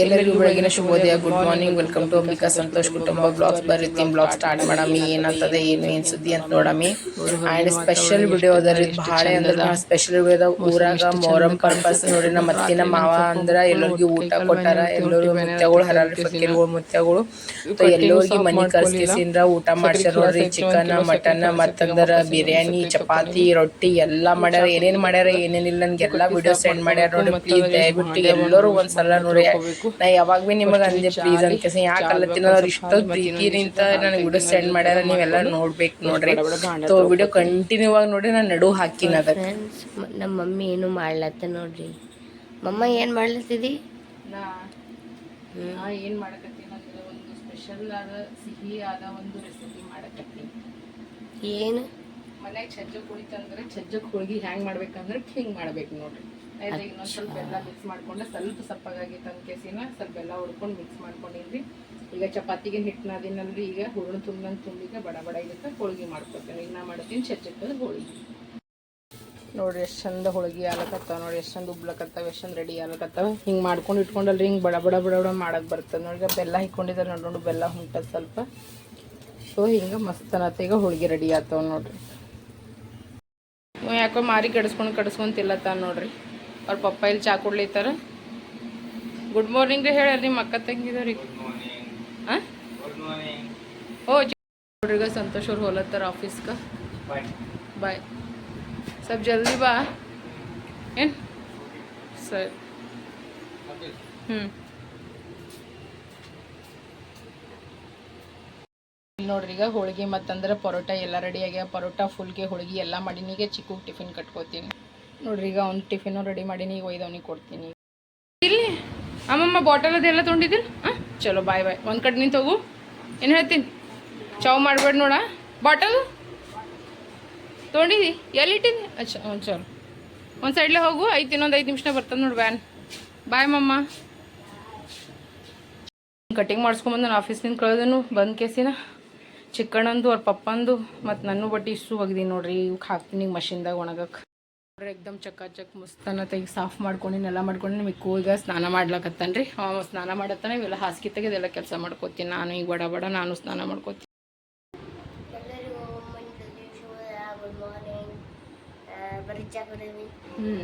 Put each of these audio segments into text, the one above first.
ಎಲ್ಲರಿಗೂ ಬೆಳಗಿನ ಶುಭೋದಯ good morning welcome to Ambika Santosh ಕುಟುಂಬ ಬ್ಲಾಗ್ಸ್ ಬರೀತಿ ಬ್ಲಾಗ್ ಸ್ಟಾರ್ಟ್ ಮಾಡಮಿ ಏನಂತದ ಏನು ಏನ್ ಸುದ್ದಿ ಅಂತ ನೋಡಮಿ ಆ್ಯಂಡ್ ಸ್ಪೆಷಲ್ ವಿಡಿಯೋ ಅದರಿ ಬಹಳ ಅಂದ್ರೆ ಸ್ಪೆಷಲ್ ವಿಡಿಯೋ ಊರಾಗ ಮೊಹರಂ ಪರ್ಪಸ್ ನೋಡಿ ನಮ್ಮ ಅತ್ತಿನ ಮಾವ ಅಂದ್ರ ಎಲ್ಲರಿಗೂ ಊಟ ಕೊಟ್ಟಾರ. ಎಲ್ಲರಿಗೂ ಮುತ್ಯಗಳು ಹರಾರಿ ಫಕೀರ್ಗಳು ಮುತ್ಯಗಳು. ಎಲ್ಲರಿಗೂ ಮನಿ ಕರ್ಸ್ಕಿಸಿಂದ್ರ ಊಟ ಮಾಡ್ಸ್ಯಾರ ನೋಡ್ರಿ. ಚಿಕನ್ ಮಟನ್ ಮತ್ತಂದ್ರ ಬಿರಿಯಾನಿ ಚಪಾತಿ ರೊಟ್ಟಿ ಎಲ್ಲಾ ಮಾಡ್ಯಾರ. ಏನೇನ್ ಮಾಡ್ಯಾರ ಏನೇನಿಲ್ಲ ನನ್ಗೆಲ್ಲಾ ವಿಡಿಯೋ ಸೆಂಡ್ ಮಾಡ್ಯಾರ ನೋಡಿ ಪ್ಲೀಸ್ ದಯವಿಟ್ಟು ಎಲ್ಲರೂ ಒಂದ್ಸಲ ನೋಡಿ. ನಾ ಯಾವಾಗ ಭೀ ನಿಮಗ ಅಂದೆ ಪ್ಲೀಸ್ ಅಂತ ಯಾಕೆ ಅಲ್ಲತ್ತಿನ ಅವ್ರು ಇಷ್ಟ ಪ್ರೀತಿನಿಂತ ನನಗೆ ವಿಡಿಯೋ ಸೆಂಡ್ ಮಾಡ್ಯಾರ ನೀವೆಲ್ಲ ನೋಡ್ಬೇಕು ನೋಡ್ರಿ. ತೋ ವಿಡಿಯೋ ಕಂಟಿನ್ಯೂ ಆಗಿ ನೋಡಿ ನಾನು ನಡು ಹಾಕಿನ ಅದಕ್ಕೆ. ನಮ್ಮ ಮಮ್ಮಿ ಏನು ಮಾಡ್ಲತ್ತ ನೋಡ್ರಿ. ಮಮ್ಮ ಏನು ಮಾಡ್ಲತ್ತಿದಿ? ನಾ ಏನ್ ಮಾಡಕತ್ತೀನಿ ಅಂದ್ರೆ ಒಂದು ಸ್ಪೆಷಲ್ ಆದ ಸಿಹಿ ಆದ ಒಂದು ರೆಸಿಪಿ ಮಾಡಕತ್ತೀನಿ. ಏನು? ಮನೆಗೆ ಸಜ್ಜಕ್ ಕುಳಿತಂದ್ರೆ ಸಜ್ಜಕ್ ಹೋಳಿಗೆ ಹ್ಯಾಂಗ್ ಮಾಡ್ಬೇಕಂದ್ರೆ ಹಿಂಗ್ ಮಾಡ್ಬೇಕು ನೋಡ್ರಿ. ಸ್ವಲ್ಪ ಬೆಲ್ಲ ಮಿಕ್ಸ್ ಮಾಡ್ಕೊಂಡೆ. ಸ್ವಲ್ಪ ಸಪ್ಪಗಾಗಿ ತಂಕೇಸಿನ ಸ್ವಲ್ಪ ಬೆಲ್ಲ ಹುಡ್ಕೊಂಡು ಮಿಕ್ಸ್ ಮಾಡ್ಕೊಂಡಿನ್ರಿ ಈಗ ಚಪಾತಿಗೆ ಹಿಟ್ಟು ನಾದಿನಲ್ರಿ ಈಗ ಹೂರ್ಣ ತುಂಬಂಗ್ ತುಂಬಿಗೆ ಬಡ ಬಡ ಇದಕ್ಕೆ ಹೋಳಿಗೆ ಮಾಡ್ಕೊತೇನೆ ಇನ್ನ ಮಾಡ್ತೀನಿ ಚಚ್ಚಕ್ಕದ ಹೋಳಿಗೆ. ನೋಡ್ರಿ ಎಷ್ಟು ಚಂದ ಹೋಳಿಗೆ ಆಲಕತ್ತಾವ ನೋಡಿ ಎಷ್ಟು ಚಂದ ಉಬ್ಲಕತ್ತಾವ. ಎಷ್ಟು ಚಂದ ರೆಡಿ ಆಲಕತ್ತಾವ ಹಿಂಗೆ ಮಾಡ್ಕೊಂಡು ಇಟ್ಕೊಂಡಲ್ರಿ ಹಿಂಗೆ ಬಡ ಬಡ ಬಡ ಬಡ ಮಾಡಕ್ಕೆ ಬರ್ತದೆ. ನೋಡಿ ಬೆಲ್ಲ ಹಿಕ್ಕೊಂಡಿದ್ದಾರೆ ನೋಡಿ ಬೆಲ್ಲ ಹೊಂಟದ ಸ್ವಲ್ಪ. ಸೊ, ಹಿಂಗೆ ಮಸ್ತ್ ಅನ್ನತ್ತ ಈಗ ಹೋಳಿಗೆ ರೆಡಿ ಆತವ ನೋಡ್ರಿ. ಯಾಕೋ ಮಾರಿ ಕಡಿಸ್ಕೊಂಡು ಕಡಿಸ್ಕೊಂಡು ತಿಲ್ಲತ್ತಾನ ನೋಡ್ರಿ. ಅವ್ರ ಪಪ್ಪ ಇಲ್ಲಿ ಚಾ ಕೊಡ್ಲಿತ್ತಾರ. ಗುಡ್ ಮಾರ್ನಿಂಗ್ ರೀ ಹೇಳಿ ನಿಮ್ಮ ಅಕ್ಕ ತಂಗಿದವ್ರಿ ಹಾಂ ಓ ಈಗ ಸಂತೋಷ್ ಅವ್ರು ಹೋಲತ್ತಾರ ಆಫೀಸ್ಗೆ ಬಾಯ್ ಸ್ವಲ್ಪ ಜಲ್ದಿ ಬಾ. ಏನು? ಸರಿ. ಹ್ಞೂ ನೋಡ್ರಿ ಈಗ ಹೋಳಿಗೆ ಮತ್ತಂದ್ರೆ ಪರೋಟ ಎಲ್ಲ ರೆಡಿ ಆಗ್ಯಾವ. ಪರೋಟ ಫುಲ್ಗೆ ಹೋಳಿಗೆ ಎಲ್ಲ ಮಾಡಿನಿಗೆ ಈಗ ಚಿಕ್ಕ ಟಿಫಿನ್ ಕಟ್ಕೋತೀನಿ. ನೋಡ್ರಿ, ಈಗ ಅವ್ನು ಟಿಫಿನು ರೆಡಿ ಮಾಡೀನಿ, ಈಗ ಒಯ್ದು ಅವ್ನಿಗೆ ಕೊಡ್ತೀನಿ. ಇಲ್ಲಿ, ಅಮ್ಮಮ್ಮ ಬಾಟಲ್ ಅದೆಲ್ಲ ತೊಗೊಂಡಿದ್ದೀನಿ ಹಾಂ ಚಲೋ ಬಾಯ್ ಬಾಯ್ ಒಂದು ಕಡೆ ನಿಂತು ತಗೋ ಏನು ಹೇಳ್ತೀನಿ? ಚಾವ್ ಮಾಡಬೇಡ ನೋಡ. ಬಾಟಲ್ ತೊಗೊಂಡಿದ್ದಿ ಎಲ್ಲಿ ಇಟ್ಟಿದ್ದಿ ಅಚ್ಚ ಹ್ಞೂ ಚಲೋ. ಒಂದು ಸೈಡ್ಲೆ ಹೋಗು, ಐದು, ಇನ್ನೊಂದು ಐದು ನಿಮಿಷ ಬರ್ತದೆ ನೋಡಿ ವ್ಯಾನ್ ಬಾಯ್ ಮಮ್ಮ. ಕಟಿಂಗ್ ಮಾಡಿಸ್ಕೊಂಬಂದು ನಾನು ಆಫೀಸ್ನಿಂದ ಕಳೆದನು, ಬಂದು ಕೇಸಿನ. ಚಿಕ್ಕಣ್ಣಂದು, ಅವ್ರ ಪಪ್ಪಂದು, ಮತ್ತು ನನ್ನ ಬಟ್ಟೆ ಇಷ್ಟು ಒಗ್ದೀನಿ ನೋಡ್ರಿ ಇವಕ್ಕೆ ಹಾಕ್ತೀನಿ ಈಗ ಮಷಿನ್ದಾಗ ಒಣಗಕ್ಕೆ ಎಕ್ದಮ್ ಚಕ್ಕ ಚಕ್ ಮಸ್ತನ ತೆಗಿ ಸಾಫ್ ಮಾಡ್ಕೊಂಡು ಎಲ್ಲ ಮಾಡ್ಕೊಂಡು ನಿಮಗೆ ಕೂಗ ಸ್ನಾನ ಮಾಡ್ಲಕತ್ತಾನ ರೀ ಅವ ಸ್ನಾನ ಮಾಡತ್ತಾನೆ ಇವೆಲ್ಲ ಹಾಸಿಗೆ ತೆಗೆದೆಲ್ಲ ಕೆಲಸ ಮಾಡ್ಕೋತೀನಿ. ನಾನು ಈಗ ಬಡ ಬಡ ನಾನು ಸ್ನಾನ ಮಾಡ್ಕೋತೀನಿ. ಬರೀ ಚಾ ಕುಡೀವಿ ಹ್ಞೂ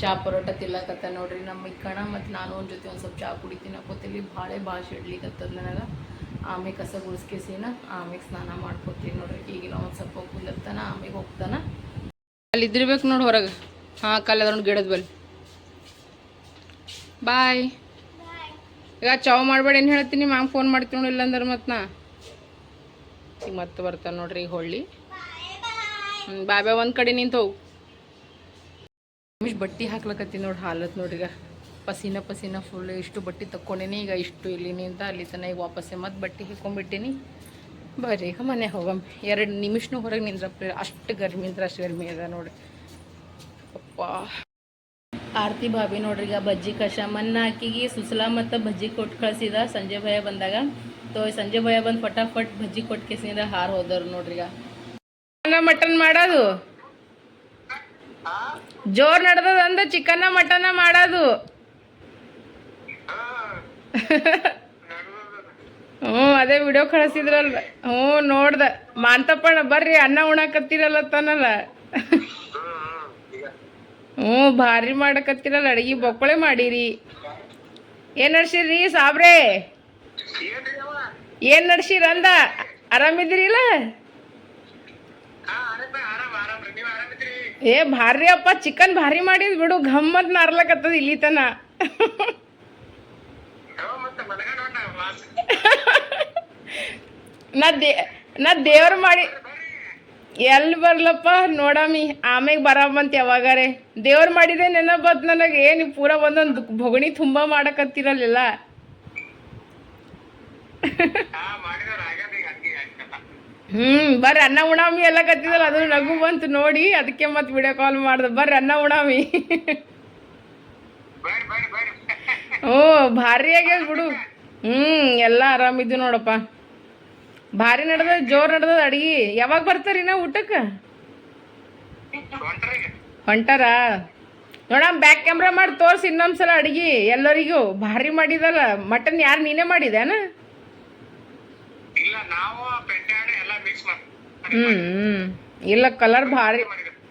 ಚಾ ಪರೋಟ ತಿಲ್ಲಕತ್ತ ನೋಡ್ರಿ ನಮ್ಮ ಇಕ್ಕಣ ಮತ್ತು ನಾನು ಒಂದು ಜೊತೆ ಒಂದು ಸ್ವಲ್ಪ ಚಾ ಕುಡಿತೀನಿ ಅಕ್ಕೋತಿಲಿ ಭಾಳ ಭಾಳ ಇಡ್ಲಿಕತ್ತದ ನನಗೆ. ಆಮೇಲೆ ಕಸ ಗುಡಿಸ್ಕೇಸಿನ ಆಮೇಲೆ ಸ್ನಾನ ಮಾಡ್ಕೋತೀನಿ ನೋಡ್ರಿ. ಈಗಿನ ಒಂದು ಸ್ವಲ್ಪ ಕುಲ್ಲತ್ತಾನ ಆಮೇಲೆ ಹೋಗ್ತಾನ. ಅಲ್ಲಿ ಇದ್ದಿರ್ಬೇಕು ನೋಡಿ ಹೊರಗೆ. ಹಾಂ ಕಲ್ಲ ಅದ್ರ ಗಿಡದ ಬಲ್ಲಿ. ಬಾಯ್ ಈಗ ಚಾವ್ ಮಾಡಬೇಡ ಏನು ಹೇಳ್ತೀನಿ? ಮ್ಯಾಮ್ ಫೋನ್ ಮಾಡ್ತೀನಿ ನೋಡಿ ಇಲ್ಲಾಂದ್ರೆ ಮತ್ತೆ ನಾ. ಈಗ ಮತ್ತೆ ಬರ್ತಾನೆ ನೋಡ್ರಿ ಈಗ ಹೊಳ್ಳಿ. ಹ್ಞೂ ಬಾಯ್ ಬಾಯ್ ಒಂದು ಕಡೆ ನಿಂತು ಹೋಗು. ನಿಮಿಷ ಬಟ್ಟೆ ಹಾಕ್ಲಕತ್ತೀನಿ ನೋಡಿ ಹಾಲತ್ ನೋಡ್ರಿ ಈಗ. ಪಸೀನ ಪಸೀನ ಫುಲ್ ಇಷ್ಟು ಬಟ್ಟೆ ತಕ್ಕೊಂಡೇನಿ, ಈಗ ಇಷ್ಟು ಇಲ್ಲಿ ನಿಂತ ಅಲ್ಲಿ ತನ ಈಗ ವಾಪಸ್ಸೇ ಮತ್ತೆ ಬಟ್ಟೆ ಹಿಕ್ಕೊಂಡ್ಬಿಟ್ಟೀನಿ. ಬರ್ರಿ ಈಗ ಮನೆ ಹೋಗಮ್. ಎರಡು ನಿಮಿಷನೂ ಹೊರಗೆ ನಿಂದ್ರಪ್ಪ ಅಷ್ಟು ಗರ್ಮಿ ಅಂದ್ರೆ ಅಷ್ಟು ಗರ್ಮಿ ಅದ ನೋಡ್ರಿ ಅಪ್ಪ. ಆರತಿ ಬಾಬಿ ನೋಡ್ರಿ ಈಗ ಬಜ್ಜಿ ಕಷ ಮನ್ನ ಆಕಿಗೆ ಸುಸಲಾ ಮತ್ತು ಬಜ್ಜಿ ಕೊಟ್ಟು ಕಳ್ಸಿದ ಸಂಜೆ ಭಯ ಬಂದಾಗ. ತೋ ಸಂಜೆ ಭಯ ಬಂದು ಫಟಾಫಟ್ ಬಜ್ಜಿ ಕೊಟ್ಟು ಕೇಸಿನಿಂದ ಹಾರು ಹೋದವ್ರು ನೋಡ್ರಿ ಈಗ. ಮಟನ್ ಮಾಡೋದು. ಜೋರ್ ನಡ್ದದ ಅಂದ ಚಿಕನ್ನ ಮಟನ್ನ ಮಾಡೋದು. ಹ್ಞೂ, ಅದೇ ವಿಡಿಯೋ ಕಳಿಸಿದ್ರಲ್ಲ ಹ್ಞೂ, ನೋಡ್ದ. ಮಾಂತಪ್ಪಣ್ಣ, ಬರ್ರಿ, ಅನ್ನ ಉಣಕತ್ತೀರಲ್ಲ ತನಲ್ಲ. ಹ್ಞೂ, ಭಾರಿ ಮಾಡಕತ್ತಿರಲ್ಲ, ಅಡಿಗೆ ಬೊಕ್ಕಳೆ ಮಾಡಿರಿ. ಏನ್ ನಡ್ಸಿರಿ, ಸಾಬ್ರೆ? ಏನ್ ನಡ್ಸಿರ ಅಂದ? ಆರಾಮಿದ್ದೀರಿಲ್ಲ? ಏ, ಭಾರಿ ಅಪ್ಪ ಚಿಕನ್ ಭಾರಿ ಮಾಡಿದ್ ಬಿಡು ಗಮ್ಮತ್ ನಾರ್ಲಕತ್ತದ ಇಲ್ಲಿ ತನ. ನಾ ದೇ, ನಾ ದೇವ್ರ ಮಾಡಿ ಎಲ್ಲಿ ಬರ್ಲಪ್ಪ ನೋಡಮ್ಮಿ, ಆಮ್ಯಾಗ ಬರಮ್ಮಂತ ಯಾವಾಗಾರೆ ದೇವ್ರ ಮಾಡಿದೆ ನೆನಪ್ ನನಗೆ. ಏನು ಪೂರ ಒಂದೊಂದು ಬೊಗಣಿ ತುಂಬ ಮಾಡಕತ್ತಿರಲಿಲ್ಲ ಹ್ಮ್, ಬರ್ರಿ ಅನ್ನ ಉಣಾಮಿ ಎಲ್ಲ ಕತ್ತಿದಲ್ಲ, ಅದು ನಗು ಬಂತು ನೋಡಿ, ಅದಕ್ಕೆ ಮತ್ತೆ ವಿಡಿಯೋ ಕಾಲ್ ಮಾಡ್ದೆ. ಬರ್ರಿ ಅನ್ನ ಉಣಾಮಿ. ಹ್ಞೂ ಭಾರಿ ಆಗ್ಯದ ಬಿಡು. ಹ್ಮ್ ಎಲ್ಲ ಆರಾಮಿದ್ದು ನೋಡಪ್ಪ. ಭಾರಿ ನಡ್ದ ಜೋರ್ ನಡ್ದದ ಅಡ್ಗೆ. ಯಾವಾಗ ಬರ್ತಾರಿ ನಾ ಊಟಕ್ಕೆ? ಹೊಂಟಾರ? ನೋಡ ಬ್ಯಾಕ್ ಕ್ಯಾಮ್ರಾ ಮಾಡಿ ತೋರ್ಸಿ ಇನ್ನೊಂದ್ಸಲ ಅಡಿಗೆ. ಎಲ್ಲರಿಗೂ ಭಾರಿ ಮಾಡಿದಲ್ಲ. ಮಟನ್ ಯಾರು ನೀನೇ ಮಾಡಿದೇನ ನಾವು ಹ್ಮ್. ಇಲ್ಲ ಕಲರ್ ಭಾರಿ.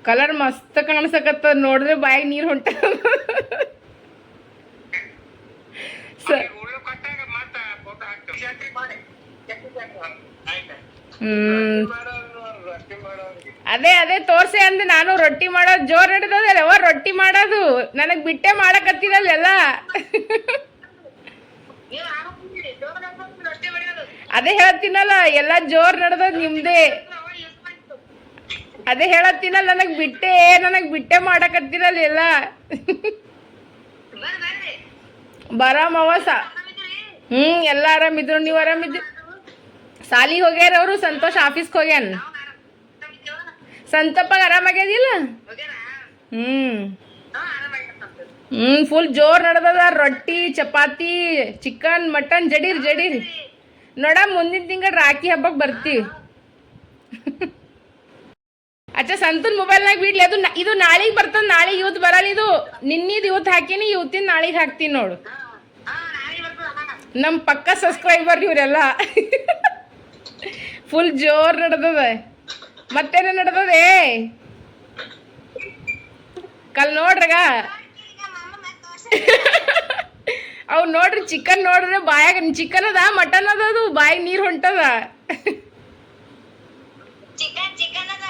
ಕಲರ್ ಮಸ್ತ್ ಕಾಣಿಸಕತ್ತ ನೋಡಿದ್ರೆ ಬಾಯಿಗೆ ನೀರು ಹೊಂಟ ಸ ಉಳ್ಳು ಕಟ್ಟಾಗ ಮತ್ತ ಫೋಟೋ ಹಾಕ್ತೀವಿ ಜಾತ್ರೆ ಮಾಡಿ ಆಯ್ತಾ ಹ್ಮ್. ಅದೇ ಅದೇ ತೋರ್ಸೆ ಅಂದೆ ನಾನು ರೊಟ್ಟಿ ಮಾಡೋದು ಜೋರ್ ಅವ ರೊಟ್ಟಿ ಮಾಡೋದು. ನನಗ್ ಬಿಟ್ಟೆ ಮಾಡಕತ್ತಿರಲ್ಲ ಅದೇ ಹೇಳತ್ತಿನಲ್ಲ ಎಲ್ಲ ಜೋರ್ ನಡೆದದ್ ನಿಮ್ದೇ. ಅದೇ ಹೇಳತ್ತಿನಲ್ಲ ನನಗ್ ಬಿಟ್ಟೆ ನನಗ್ ಬಿಟ್ಟೆ ಮಾಡಕತ್ತಿರಲ್ಲ ಎಲ್ಲ ಬರ್ರಿ ಹ್ಞೂ ಎಲ್ಲ ಆರಾಮಿದ್ರು ನೀವು ಆರಾಮಿದ್ರಿ ಸಾಲಿ ಹೋಗ್ಯಾರ ಅವರು, ಸಂತೋಷ್ ಆಫೀಸ್ಗೆ ಹೋಗ್ಯಾನ. ಸಂತಪ್ಪಾಗ ಆರಾಮಾಗ್ಯದಿಲ್ಲ ಹ್ಞೂ ಹ್ಞೂ ಫುಲ್ ಜೋರ್ ನಡೆದದ, ರೊಟ್ಟಿ, ಚಪಾತಿ, ಚಿಕನ್, ಮಟನ್, ಜಡೀರ್ ಜಡೀರ್. ನೋಡ, ಮುಂದಿನ ತಿಂಗಳ ರಾಖಿ ಹಬ್ಬಕ್ಕೆ ಬರ್ತೀವಿ ಅಚ್ಚ ಸಂತನ್ ಮೊಬೈಲ್ನಾಗ ಬಿಡ್ಲಿ ಅದು ಇದು ನಾಳೆಗೆ ಬರ್ತದ ನಾಳೆಗೆ ಇವತ್ತು ಬರಲ್ಲ ಇದು ನಿನ್ನಿದ್ ಇವತ್ತು ಹಾಕಿನಿ ಇವತ್ತಿನ ನಾಳೆಗೆ ಹಾಕ್ತೀನಿ ನೋಡು. ನಮ್ಮ ಪಕ್ಕ ಸಬ್ಸ್ಕ್ರೈಬರ್ ಇವರೆಲ್ಲ. ಫುಲ್ ಜೋರ್ ನಡೆದದ. ಮತ್ತೇನ ನಡೆದದೆ? ಕಲ್ ನೋಡ್ರಗ. ಅವ್ ನೋಡ್ರಿ ಚಿಕನ್ ನೋಡ್ರಿ ಬಾಯಾಗ ಚಿಕನ್ ಅದ ಮಟನ್ ಅದ ಅದು ಬಾಯಿಗೆ ನೀರು ಹೊಂಟದ. ಚಿಕನ್ ಚಿಕನ್ ಅದ.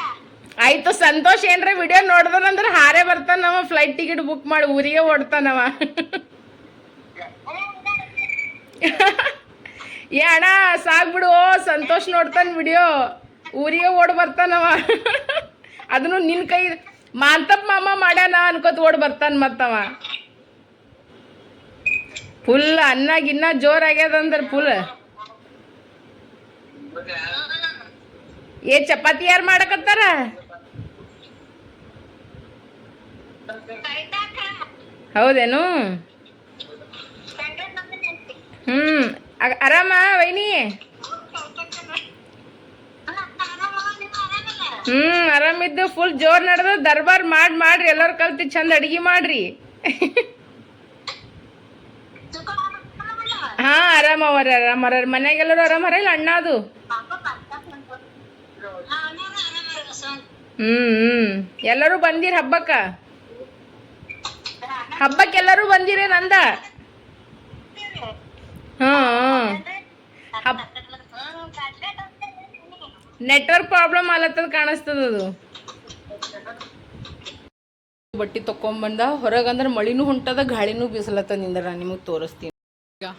ಆಯ್ತು, ಸಂತೋಷ್ ಏನ್ರ ವಿಡಿಯೋ ನೋಡ್ದನಂದ್ರ ಹಾರೇ ಬರ್ತಾನವ ಫ್ಲೈಟ್ ಟಿಕೆಟ್ ಬುಕ್ ಮಾಡಿ, ಊರಿಗೆ ಓಡ್ತಾನವ. ಏ ಅಣ್ಣ, ಸಾಕ್ಬಿಡು ಸಂತೋಷ್ ನೋಡ್ತಾನ ವಿಡಿಯೋ ಊರಿಗೆ ಓಡ್ ಬರ್ತಾನವ. ಅದನ್ನು ನಿನ್ನ ಕೈ, ಮಾಂತಪ್ಪ ಮಾಮ ಮಾಡ್ಯಾನ ಅನ್ಕೋತ ಓಡ್ ಬರ್ತಾನ ಮತ್ತವ. ಫುಲ್ ಅನ್ನ ಗಿನ್ನ ಜೋರ್ ಆಗ್ಯದಂದ್ರ ಫುಲ್ ಏ, ಚಪಾತಿ ಯಾರು ಮಾಡಕತ್ತಾರ? ಹೌದೇನು? ಹ್ಮ್. ಆರಾಮ, ವೈನಿ? ಹ್ಮ್, ಆರಾಮಿದ್ದು ಫುಲ್ ಜೋರ್ ನಡೆದು, ದರ್ಬಾರ್ ಮಾಡಿ ಮಾಡ್ರಿ, ಎಲ್ಲರೂ ಕಲ್ತಿ ಚಂದ ಅಡಿಗೆ ಮಾಡ್ರಿ. ಹಾ, ಆರಾಮ ಅವರ, ಆರಾಮ ಅವ್ರ. ಮನ್ಯಾಗೆಲ್ಲರೂ ಅರ ಇಲ್ಲ ಅಣ್ಣ ಅದು? ಹ್ಮ್ ಹ್ಮ್. ಎಲ್ಲರೂ ಬಂದಿರ ಹಬ್ಬಕ್ಕ? ಹಬ್ಬಕ್ಕೆ ಎಲ್ಲರೂ ಬಂದಿರೇ ನಂದ? ಹಾ ಹಬ್ ನೆಟ್ವರ್ಕ್ ಪ್ರಾಬ್ಲಮ್ ಆಲತ್ತದ ಕಾಣಿಸ್ತದ ಅದು. ಬಟ್ಟಿ ತಕೊಂಬಂದ ಹೊರಗಂದ್ರೆ ಮಳಿನೂ ಹೊಂಟದ, ಗಾಳಿನೂ ಬೀಸಲತ್ತ ನಿಂದ್ರ ನಿಮಗೆ ತೋರಿಸ್ತೀನಿ. ಈಗ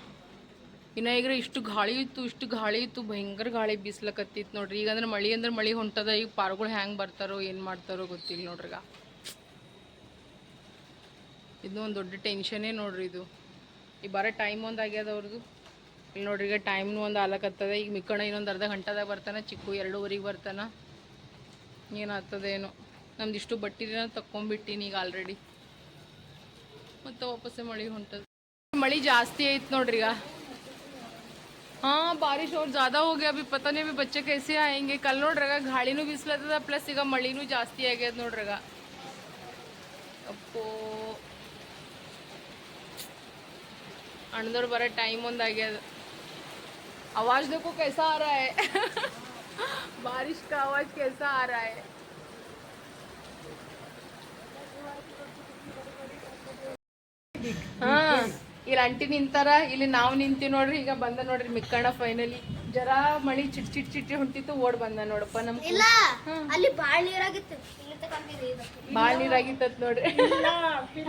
ಇನ್ನ ಈಗ ಇಷ್ಟು ಗಾಳಿ ಇತ್ತು, ಇಷ್ಟು ಗಾಳಿ ಇತ್ತು, ಭಯಂಕರ ಗಾಳಿ ಬೀಸ್ಲಕತ್ತಿತ್ತು ನೋಡ್ರಿ. ಈಗ ಅಂದ್ರೆ ಮಳಿ ಅಂದ್ರೆ ಮಳಿ ಹೊಂಟದ, ಈಗ ಪಾರ್ಗಳು ಹೆಂಗೆ ಬರ್ತಾರೋ, ಏನು ಮಾಡ್ತಾರೋ ಗೊತ್ತಿಲ್ಲ ನೋಡ್ರಿ ಈಗ ಇದು ಒಂದು ದೊಡ್ಡ ಟೆನ್ಷನೇ ನೋಡ್ರಿ ಇದು ಈಗ ಬರೋ ಟೈಮ್ ಒಂದು ಆಗ್ಯದ ಅವ್ರದ್ದು ಇಲ್ಲಿ ನೋಡ್ರಿ ಈಗ ಟೈಮ್ನು ಒಂದು ಆಲಕತ್ತದ ಈಗ ಮಿಕ್ಕಣ ಇನ್ನೊಂದು ಅರ್ಧ ಗಂಟೆದಾಗ ಬರ್ತಾನೆ ಚಿಕ್ಕು ಎರಡೂವರೆಗೆ ಬರ್ತಾನ ಏನಾಗ್ತದೇನೋ ನಮ್ದು ಇಷ್ಟು ಬಟ್ಟಿನ ತಕ್ಕೊಂಬಿಟ್ಟಿನಿ ಈಗ ಆಲ್ರೆಡಿ ಮತ್ತೆ ವಾಪಸ್ಸೇ ಮಳಿ ಹೊಂಟದ ಮಳಿ ಜಾಸ್ತಿ ಐತ್ ನೋಡ್ರಿ ಈಗ हाँ बारिश और ज़्यादा हो गया अभी पता नहीं अभी बच्चे कैसे आएंगे कल ನೋಡ್ರಾಗ ಗಾಳಿನೂ ಬೀಸ್ಲತ್ತದ ಪ್ಲಸ್ ಈಗ ಮಳಿನೂ ಜಾಸ್ತಿ ಆಗ್ಯದ ನೋಡ್ರಾಗ ಅಪ್ಪೋ ಅಣ್ಣದವ್ರು ಬರೋ ಟೈಮ್ ಒಂದು ಆಗ್ಯದ आवाज देखो कैसा आ रहा है बारिश का आवाज कैसा आ रहा है ಹಾ ಇಲ್ಲಿ ಅಂಟಿ ನಿಂತಾರ ಇಲ್ಲಿ ನಾವು ನಿಂತೀವಿ ನೋಡ್ರಿ ಈಗ ಬಂದ ನೋಡ್ರಿ ಮಿಕ್ಕಣ ಫೈನಲಿ ಜರಾ ಮಳಿ ಚಿಟ್ ಚಿಟ್ ಚಿಟ್ಟಿ ಹೊಂಟಿತ್ತು ಓಡ್ ಬಂದ ನೋಡಪ್ಪ ನಮ್ ಇಲ್ಲ ಅಲ್ಲಿ ಬಾಳ ನೀರಾಗಿತ್ತು ಇಲ್ಲಿ ತಗೊಂಡಿರಿ ಇದು ಬಾಳ್ ನೀರಾಗಿತ್ತತ್ ನೋಡ್ರಿ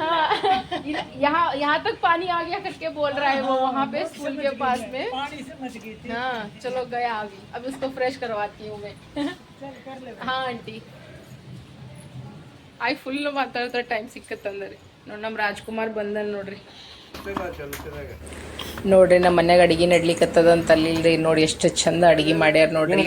हाँ, इला- यहाँ यहाँ तक पानी आ गया करके बोल रहा है वो वहाँ पे स्कूल के पास में हाँ चलो गया अभी अब उसको फ्रेश करवाती हूँ मैं हाँ आंटी ಆಯ್ ಫುಲ್ ಮಾತಾಡ್ತಾ ಟೈಮ್ ಸಿಕ್ಕತ್ತಂದ್ರಿ ನೋಡಿ ನಮ್ಮ ರಾಜ್ಕುಮಾರ್ ಬಂದನ್ ನೋಡ್ರಿ ನೋಡ್ರಿ ನಮ್ಮ ಮನ್ಯಾಗ ಅಡಿಗೆ ನಡ್ಲಿಕತ್ತದ ಅಂತ ಅಲ್ಲಿಲ್ರಿ. ನೋಡಿ ಎಷ್ಟು ಚಂದ ಅಡಿಗೆ ಮಾಡ್ಯಾರ ನೋಡ್ರಿ.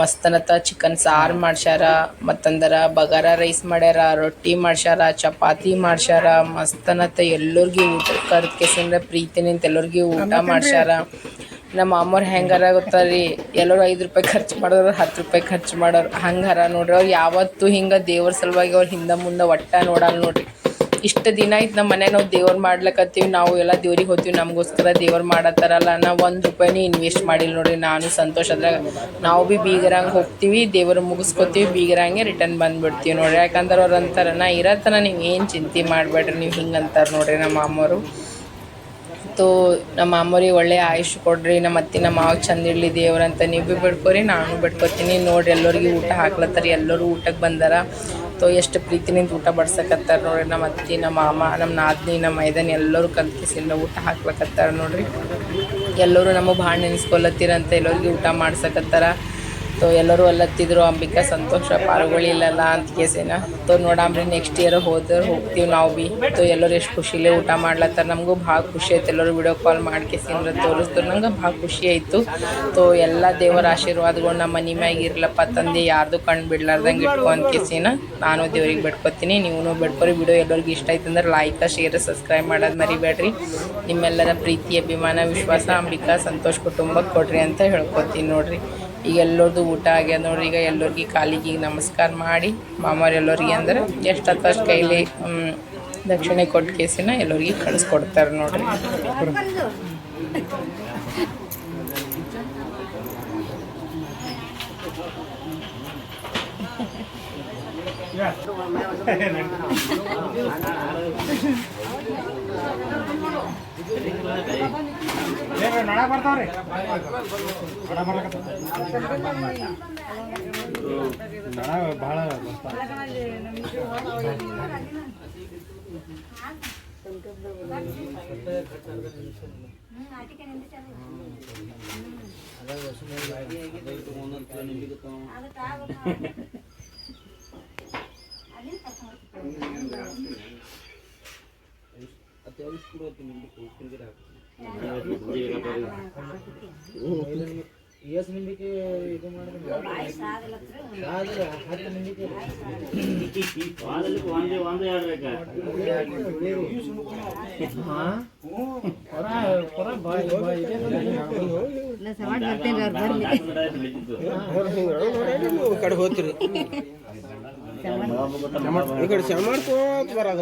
ಮಸ್ತನತ ಚಿಕನ್ ಸಾರು ಮಾಡ್ಸ್ಯಾರ ಮತ್ತಂದರ ಬಗಾರ ರೈಸ್ ಮಾಡ್ಯಾರ ರೊಟ್ಟಿ ಮಾಡ್ಸ್ಯಾರ ಚಪಾತಿ ಮಾಡ್ಸ್ಯಾರ ಮಸ್ತನತ ಎಲ್ಲರಿಗೂ ಊಟ ಕರ್ದ ಕೆಸಿಂದ ಪ್ರೀತಿನಿಂದ ಎಲ್ಲರಿಗೂ ಊಟ ಮಾಡ್ಸ್ಯಾರ. ನಮ್ಮ ಅಮ್ಮವ್ರ ಹೆಂಗಾರ ಗೊತ್ತಾರಿ ಎಲ್ಲರೂ ಐದು ರೂಪಾಯಿ ಖರ್ಚು ಮಾಡೋರು ಹತ್ತು ರೂಪಾಯಿ ಖರ್ಚು ಮಾಡೋರು ಹಂಗಾರ ನೋಡ್ರಿ ಅವ್ರು ಯಾವತ್ತೂ ಹಿಂಗೆ ದೇವ್ರ ಸಲುವಾಗಿ ಅವ್ರು ಹಿಂದೆ ಮುಂದೆ ಒಟ್ಟ ನೋಡಲ್ಲ ನೋಡ್ರಿ. ಇಷ್ಟ ದಿನ ಆಯ್ತು ನಮ್ಮ ಮನೆ ನಾವು ದೇವ್ರು ಮಾಡ್ಲಕತ್ತೀವಿ, ನಾವು ಎಲ್ಲ ದೇವ್ರಿಗೆ ಹೋಗ್ತೀವಿ, ನಮಗೋಸ್ಕರ ದೇವ್ರು ಮಾಡತ್ತಾರಲ್ಲ ನಾವು ಒಂದು ರೂಪಾಯಿನೂ ಇನ್ವೆಸ್ಟ್ ಮಾಡಿಲ್ಲ ನೋಡ್ರಿ ನಾನು ಸಂತೋಷ ಅದ್ರಾಗ. ನಾವು ಭೀ ಬೀಗರಂಗೆ ಹೋಗ್ತೀವಿ, ದೇವ್ರು ಮುಗಿಸ್ಕೊತೀವಿ, ಬೀಗರಂಗೆ ರಿಟರ್ನ್ ಬಂದ್ಬಿಡ್ತೀವಿ ನೋಡ್ರಿ. ಯಾಕಂದ್ರೆ ಅವ್ರು ಅಂತಾರೆ ನಾ ಇರತ್ತನ ನೀವು ಏನು ಚಿಂತೆ ಮಾಡಬೇಡ್ರಿ ನೀವು ಹಿಂಗೆ ಅಂತಾರೆ ನೋಡ್ರಿ ನಮ್ಮ ಅಮ್ಮವರು ಮತ್ತು ನಮ್ಮ ಅಮ್ಮರಿಗೆ ಒಳ್ಳೆಯ ಆಯುಷ್ ಕೊಡ್ರಿ, ನಮ್ಮ ಅತ್ತಿ, ನಮ್ಮ ಮಾವ ಚಂದ ಇರಲಿ ದೇವ್ರಂತ ನೀವು ಭೀ ಬಿಡ್ಕೊರಿ, ನಾನು ಬಿಡ್ಕೊತೀನಿ. ನೋಡ್ರಿ, ಎಲ್ಲರಿಗೆ ಊಟ ಹಾಕ್ಲತ್ತಾರ, ಎಲ್ಲರೂ ಊಟಕ್ಕೆ ಬಂದಾರ. ತೋ, ಎಷ್ಟು ಪ್ರೀತಿನಿಂದ ಊಟ ಬಡ್ಸಕತ್ತಾರ ನೋಡ್ರಿ ನಮ್ಮ ಅತ್ತಿ, ನಮ್ಮ ಮಾಮ, ನಮ್ಮ ನಾದ್ನಿ, ನಮ್ಮ ಮೈದನ್, ಎಲ್ಲರೂ ಕಲ್ಕಿಸಿಲ್ಲ ಊಟ ಹಾಕ್ಲಕತ್ತಾರ ನೋಡ್ರಿ. ಎಲ್ಲರೂ ನಮಗೆ ಭಾಳ ನೆನೆಸ್ಕೊಲತ್ತೀರಂತ ಎಲ್ಲರಿಗೆ ಊಟ ಮಾಡ್ಸಕತ್ತಾರ. ತೋ ಎಲ್ಲರೂ ಅಲ್ಲತ್ತಿದ್ರು, ಅಂಬಿಕಾ ಸಂತೋಷ ಪಾಲ್ಗೊಳ್ಳಿಲ್ಲಲ್ಲ ಅಂತ ಕೇಸೇನ. ತೋ ನೋಡಾಮ್ರಿ ನೆಕ್ಸ್ಟ್ ಇಯರ್ ಹೋದ್ರೆ ಹೋಗ್ತೀವಿ ನಾವು ಭೀ ತೋ ಎಲ್ಲರೂ ಎಷ್ಟು ಖುಷಿಲೇ ಊಟ ಮಾಡ್ಲತ್ತಾರ. ನಮಗೂ ಭಾಳ ಖುಷಿ ಆಯ್ತು. ಎಲ್ಲರೂ ವಿಡಿಯೋ ಕಾಲ್ ಮಾಡಿ ಕೇಸಿಂದ್ರ ನಂಗೆ ಭಾಳ ಖುಷಿ ಆಯಿತು. ತೋ ಎಲ್ಲ ದೇವರ ಆಶೀರ್ವಾದಗಳು ನಮ್ಮ ಮನೆ ಮ್ಯಾಗ ಇರ್ಲಪ್ಪ ತಂದೆ, ಯಾರ್ದು ಕಣ್ಣು ಬಿಡ್ಲಾರ್ದಂಗೆ ಇಟ್ಕೊ ಅಂತ ಕೇಸಿನ ನಾನು ದೇವ್ರಿಗೆ ಬಿಡ್ಕೊತೀನಿ. ನೀವು ಬಿಡ್ಕೊರಿ. ವಿಡಿಯೋ ಎಲ್ಲರಿಗೂ ಇಷ್ಟ ಆಯ್ತಂದ್ರೆ ಲೈಕ್ ಶೇರ್ ಸಬ್ಸ್ಕ್ರೈಬ್ ಮಾಡೋದು ಮರಿಬೇಡ್ರಿ. ನಿಮ್ಮೆಲ್ಲರ ಪ್ರೀತಿ, ಅಭಿಮಾನ, ವಿಶ್ವಾಸ ಅಂಬಿಕಾ ಸಂತೋಷ್ ಕುಟುಂಬಕ್ಕೆ ಕೊಡ್ರಿ ಅಂತ ಹೇಳ್ಕೊತೀನಿ ನೋಡ್ರಿ. ಈಗ ಎಲ್ಲರದು ಊಟ ಆಗ್ಯದ ನೋಡ್ರಿ ಈಗ ಎಲ್ಲರಿಗೆ ಕಾಲಿಗೆ ಈಗ ನಮಸ್ಕಾರ ಮಾಡಿ ಮಾಮಾರ್ ಎಲ್ಲರಿಗೆ ಅಂದ್ರೆ ಎಷ್ಟು ಹತ್ತು ಅಷ್ಟು ಕೈಲಿ ದಕ್ಷಿಣೆ ಕೊಟ್ಟು ಕೇಸಿನ ಎಲ್ಲರಿಗೆ ಕಳಿಸ್ಕೊಡ್ತಾರೆ ನೋಡ್ರಿ. ನಳ ಬರ್ತಾವ್ರಿ ನಳ ಬರ್ಲಕತ್ತ ನಳ ಭಾಳ ಬರ್ತಾವ ಕಡೆ ಹೋಗ್ತೀರಿ ಈ ಕಡೆ ಶ್ರಮ ಮಾಡ್ಕೋತ ಬರೋದ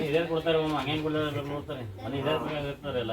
ಇದೇ ಕೊಡ್ತಾರೆ ಅವ್ನು ಹಂಗೇನ್ ಕೊಡ್ತಾರೆ ನೋಡ್ತಾರೆ ಮನೆ ಇದೇ ಇರ್ತಾರೆ ಎಲ್ಲ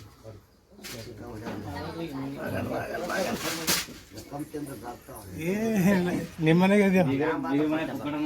ಮನೆಗೆ ಇದೆಯಾ ಈ ಮನೆ ಪಕ್ಕಡನ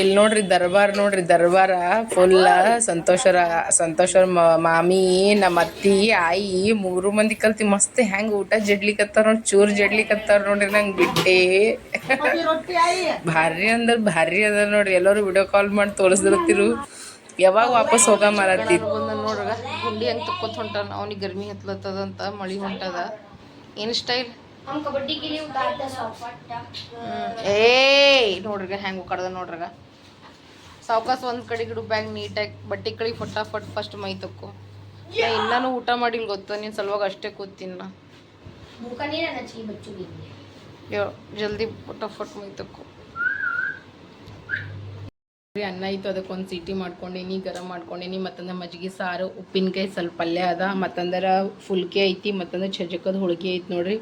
ಇಲ್ಲಿ ನೋಡ್ರಿ ದರ್ಬಾರ್, ನೋಡ್ರಿ ದರ್ಬಾರ ಫುಲ್ ಸಂತೋಷರ ಸಂತೋಷರ ಮಾಮಿ ನಮ್ಮ ಅತ್ತಿ ಆಯಿ ಮೂರು ಮಂದಿ ಕಲ್ತಿ ಮಸ್ತ್ ಹೆಂಗ್ ಊಟ ಜಡ್ಲಿಕತ್ತಾರ ನೋಡಿ, ಚೂರ್ ಜಡ್ಲಿಕತ್ತಾರ ನೋಡ್ರಿ ನಂಗೆ ಬಿಟ್ಟೆ. ಭಾರಿ ಅಂದ್ರೆ ಭಾರಿ ಅದ ನೋಡ್ರಿ, ಎಲ್ಲರೂ ವಿಡಿಯೋ ಕಾಲ್ ಮಾಡಿ ತೋರಿಸ್ದಿರ್ತಿರು. ಯಾವಾಗ ವಾಪಸ್ ಹೋಗ ಮಾರತಿ ನೋಡ್ರ ಹುಲ್ಲಿ ಹೆಂಗ್ ತಕ್ಕೋತ ಹೊಂಟಾನ ಅವ್ನಿಗೆ ಗರ್ಮಿ ಹತ್ಲತ್ತದಂತ ಮಳಿ ಹೊಂಟದ ಏನ್ ಸ್ಟೈಲ್ ಏಯ್, ನೋಡ್ರಿಗ ಹೆಂಗ್ ಕಡ್ದ ನೋಡ್ರಗ. ಸಾವ್ಕಾಸ ಒಂದು ಕಡೆಗೆ ಬ್ಯಾಗ್ ನೀಟಾಗಿ ಬಟ್ಟೆ ಕಡೆಗೆ ಫಟಾಫಟ್ ಫಸ್ಟ್ ಮೈ ತಕ್ಕು. ಇನ್ನೂ ಊಟ ಮಾಡಿಲ್ಲ ಗೊತ್ತು ನೀನು ಸಲುವಾಗ ಅಷ್ಟೇ ಕೂತೀನಿ ನಾ. ಜಲ್ದಿ ಫಟಾಫಟ್ ಮೈ ತಕ್ಕು. ಅನ್ನ ಇತ್ತು ಅದಕ್ಕೊಂದು ಸಿಟಿ ಮಾಡ್ಕೊಂಡೀನಿ ಗರಂ ಮಾಡ್ಕೊಂಡೀನಿ ಮತ್ತಂದ್ರೆ ಮಜ್ಜಿಗೆ ಸಾರು ಉಪ್ಪಿನಕಾಯಿ ಸ್ವಲ್ಪ ಪಲ್ಯ ಅದ ಮತ್ತಂದ್ರೆ ಫುಲ್ಕೆ ಐತಿ ಮತ್ತಂದ್ರೆ ಛಜ್ಜಕದ ಹೋಳಿಗೆ ಐತಿ ನೋಡ್ರಿ.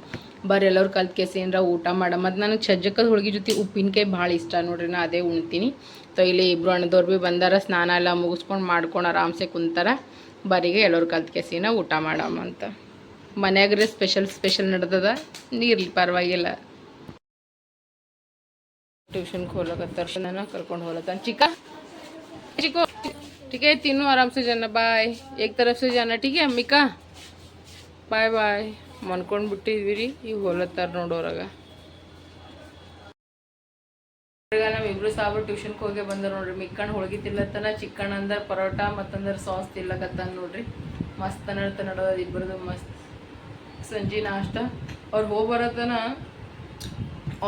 ಬರ್ರಿ ಎಲ್ಲರೂ ಕಲ್ತ್ಕೇಸಿ ಏನರ ಊಟ ಮಾಡ ಮತ್ತು ನನಗೆ ಛಜ್ಜಕದ ಹೋಳಿಗೆ ಜೊತೆ ಉಪ್ಪಿನಕಾಯಿ ಭಾಳ ಇಷ್ಟ ನೋಡ್ರಿ ನಾ ಅದೇ ಉಣ್ತೀನಿ. ಸೊ ಇಲ್ಲಿ ಇಬ್ರು ಅಣ್ಣದವ್ರು ಭೀ ಬಂದಾರ ಸ್ನಾನ ಎಲ್ಲ ಮುಗಿಸ್ಕೊಂಡು ಮಾಡ್ಕೊಂಡು ಆರಾಮ್ಸೆ ಕುಂತಾರ ಬರಿಗೆ ಎಲ್ಲರೂ ಕಲ್ತ್ ಕೇಸಿನ ಊಟ ಮಾಡಮ್ಮ ಅಂತ ಮನ್ಯಾಗ್ರೆ ಸ್ಪೆಷಲ್ ಸ್ಪೆಷಲ್ ನಡೆದದ ಇರ್ಲಿ ಪರವಾಗಿಲ್ಲ ಟ್ಯೂಷನ್ಗೆ ಹೋಗ್ಲಕತ್ತಾರ ನಾನು ಕರ್ಕೊಂಡು ಹೋಗ್ಲತ್ತಾನ ಚಿಕ್ಕ चिको ठीक है तीनों आराम से जाना बाय एक तरफ से जाना ठीक है अम्मिका ಬಾಯ್ ಬಾಯ್ ಮನ್ಕೊಂಡು ಬಿಟ್ಟಿದ್ವಿ ರೀ ಈಗ ಹೋಲತ್ತಾರ ನೋಡೋರಾಗ ಈಗ ನಮ್ಮಿಬ್ರು ಸಾಬು ಟ್ಯೂಷನ್ಗೆ ಹೋಗಿ ಬಂದರು ನೋಡ್ರಿ. ಮಿಕ್ಕಣ್ಣ ಹೋಳ್ಗಿ ತಿನ್ಲತ್ತನ, ಚಿಕ್ಕಣ್ಣ ಅಂದ್ರೆ ಪರೋಟ ಮತ್ತಂದ್ರೆ ಸಾಸ್ ತಿನ್ಲಕತ್ತಾನ ನೋಡ್ರಿ. ಮಸ್ತ್ ನಡ್ತ ನಡೋದ ಇಬ್ಬರದು ಮಸ್ತ್. ಸಂಜೆ ನಾಷ್ಟ. ಅವ್ರು ಹೋಗಿ ಬರತನ